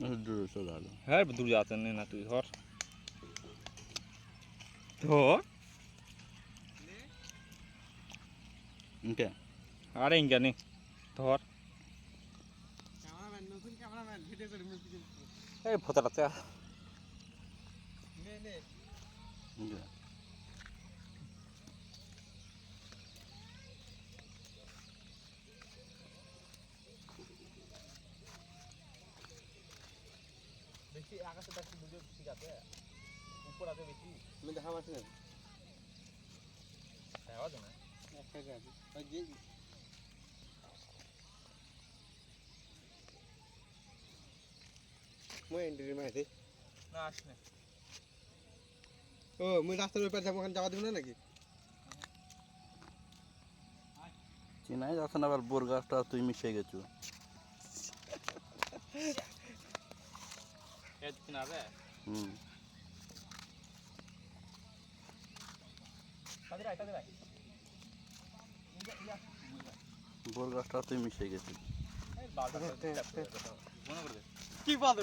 দূরে চলে গেল হ্যাঁ দূর যাচ্ছেন না তুই ধর ধর ওকে আরে ইঙ্গা নে ধর ক্যামেরাম্যান নতুন ক্যামেরাম্যান ভিডিও করে মুক্তি এই ফোটাটা চা নে নে আকাশে দেখছি ভিডিও ঠিক আছে উপর আছে বেশি। আমি দেখা পাচ্ছি না না? একটা যে মই এন্ট্রি মাইতে না আসনে ও মুই রাস্তার ওই যাব ওখানে যাওয়া দিব না নাকি? চিনাই যাচ্ছে না আবার বোর গাছটা তুই মিশে গেছো। বোর গাছটা তুই মিশে গেছিস এই বালটা মনে করে দে কি বলতো